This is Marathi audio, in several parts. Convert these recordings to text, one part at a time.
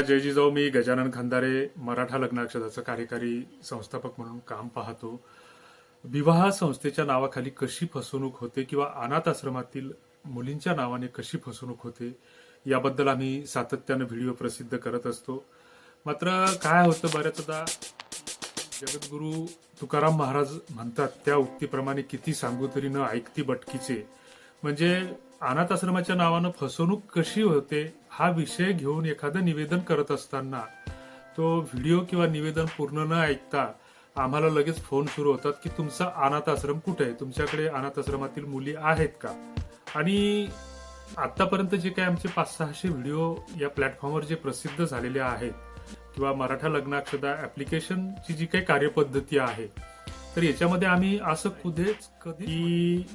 जय जिजाऊ मी गजानन खंदारे मराठा लग्नाक्षदाचं कार्यकारी संस्थापक म्हणून काम पाहतो. विवाह संस्थेच्या नावाखाली कशी फसवणूक होते किंवा अनाथ आश्रमातील मुलींच्या नावाने कशी फसवणूक होते याबद्दल आम्ही सातत्यानं व्हिडिओ प्रसिद्ध करत असतो. मात्र काय होतं बऱ्याचदा जगद्गुरू तुकाराम महाराज म्हणतात त्या उक्तीप्रमाणे किती सांगू तरी न ऐकती बटकीचे. म्हणजे अनाथ आश्रमाच्या नावानं फसवणूक कशी होते हा विषय घेऊन एखादं निवेदन करत असताना तो व्हिडिओ किंवा निवेदन पूर्ण न ऐकता आम्हाला लगेच फोन सुरू होतात की तुमचा अनाथ आश्रम कुठे आहे? तुमच्याकडे अनाथ आश्रमातील मुली आहेत का? आणि आतापर्यंत जे काही आमचे पाच सहाशे व्हिडिओ या प्लॅटफॉर्मवर जे प्रसिद्ध झालेले आहेत किंवा मराठा लग्नाक्षदा ऍप्लिकेशनची जी काही कार्यपद्धती आहे तर याच्यामध्ये आम्ही असं कुठेच कधी की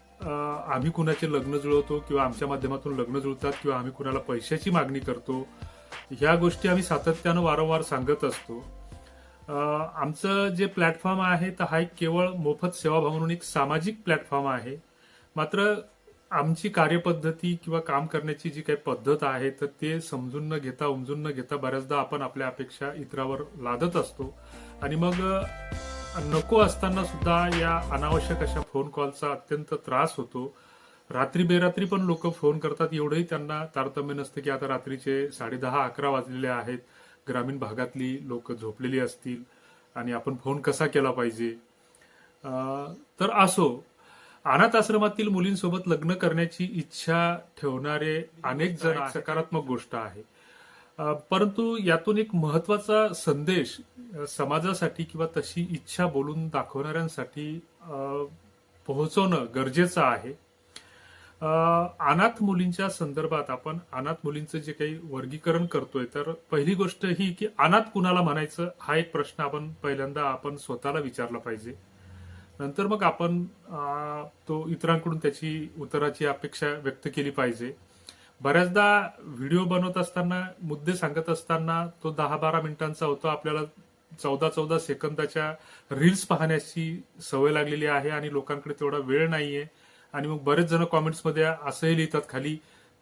आम्ही कुणाचे लग्न जुळवतो किंवा आमच्या माध्यमातून लग्न जुळतात किंवा आम्ही कुणाला पैशाची मागणी करतो ह्या गोष्टी आम्ही सातत्यानं वारंवार सांगत असतो. आमचं जे प्लॅटफॉर्म आहे तर हा एक केवळ मोफत सेवाभाव म्हणून एक सामाजिक प्लॅटफॉर्म आहे. मात्र आमची कार्यपद्धती किंवा काम करण्याची जी काही पद्धत आहे तर ते समजून न घेता उमजून न घेता बऱ्याचदा आपण आपल्या अपेक्षा इतरावर लादत असतो. आणि मग नको असताना सुद्धा या अनावश्यक अशा फोन कॉलचा अत्यंत त्रास होतो. रात्री बेरात्री पण लोक फोन करतात एवढंही त्यांना तारतम्य नसतं की आता रात्रीचे साडे दहा अकरा वाजलेले आहेत. ग्रामीण भागातली लोक झोपलेली असतील आणि आपण फोन कसा केला पाहिजे? तर असो अनाथ आश्रमातील मुलींसोबत लग्न करण्याची इच्छा ठेवणारे अनेक जण. सकारात्मक गोष्ट आहे. परंतु यातून एक महत्त्वाचा संदेश समाजासाठी किंवा तशी इच्छा बोलून दाखवणाऱ्यांसाठी पोहोचवणं गरजेचं आहे. अनाथ मुलींच्या संदर्भात आपण अनाथ मुलींचं जे काही वर्गीकरण करतोय तर पहिली गोष्ट ही की अनाथ कुणाला म्हणायचं हा एक प्रश्न आपण पहिल्यांदा आपण स्वतःला विचारला पाहिजे. नंतर मग आपण तो इतरांकडून त्याची उत्तराची अपेक्षा व्यक्त केली पाहिजे. बऱ्याचदा व्हिडिओ बनवत असताना मुद्दे सांगत असताना तो दहा बारा मिनिटांचा होतो. आपल्याला चौदा चौदा सेकंदाच्या रील्स पाहण्याची सवय लागलेली आहे आणि लोकांकडे तेवढा वेळ नाहीये. आणि मग बरेच जण कॉमेंट्समध्ये असंही लिहितात खाली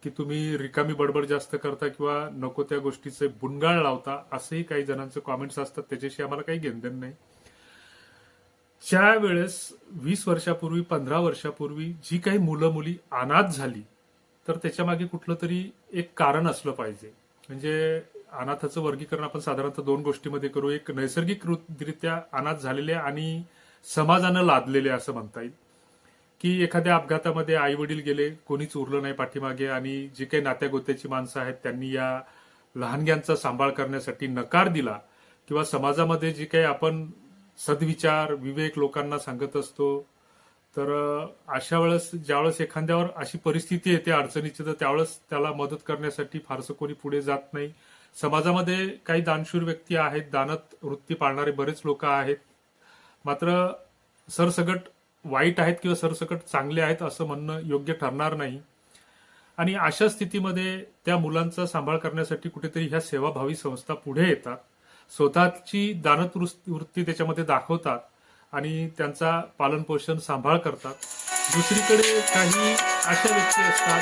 की तुम्ही रिकामी बडबड जास्त करता किंवा नको त्या गोष्टीचे बुणगाळ लावता असंही काही जणांचे कॉमेंट्स असतात. त्याच्याशी आम्हाला काही घेणदेण नाही. ज्या वेळेस वीस वर्षापूर्वी पंधरा वर्षापूर्वी जी काही मुलं मुली अनाथ झाली तर त्याच्यामागे कुठलं तरी एक कारण असलं पाहिजे. म्हणजे अनाथाचं वर्गीकरण आपण साधारणतः दोन गोष्टीमध्ये करू. एक नैसर्गिकरित्या अनाथ झालेले आणि समाजानं लादलेले असं म्हणता येईल. की एखाद्या अपघातामध्ये आई वडील गेले कोणीच उरलं नाही पाठीमागे आणि जी काही नात्यागोत्याची माणसं आहेत त्यांनी या लहानग्यांचा सांभाळ करण्यासाठी नकार दिला किंवा समाजामध्ये जी काही आपण सद्विचार विवेक लोकांना सांगत असतो तर अशा वेळेस ज्यावेळेस एखाद्यावर अशी परिस्थिती येते अडचणीची तर त्यावेळेस त्याला मदत करण्यासाठी फारसं कोणी पुढे जात नाही. समाजामध्ये काही दानशूर व्यक्ती आहेत दानत वृत्ती पाळणारे बरेच लोक आहेत. मात्र सरसकट वाईट आहेत किंवा सरसकट चांगले आहेत असं म्हणणं योग्य ठरणार नाही. आणि अशा स्थितीमध्ये त्या मुलांचा सांभाळ करण्यासाठी कुठेतरी ह्या सेवाभावी संस्था पुढे येतात. स्वतःची दानत वृत्ती त्याच्यामध्ये दाखवतात. आणि त्यांचा पालन पोषण सांभाळ करतात. दुसरीकडे काही अशा व्यक्ती असतात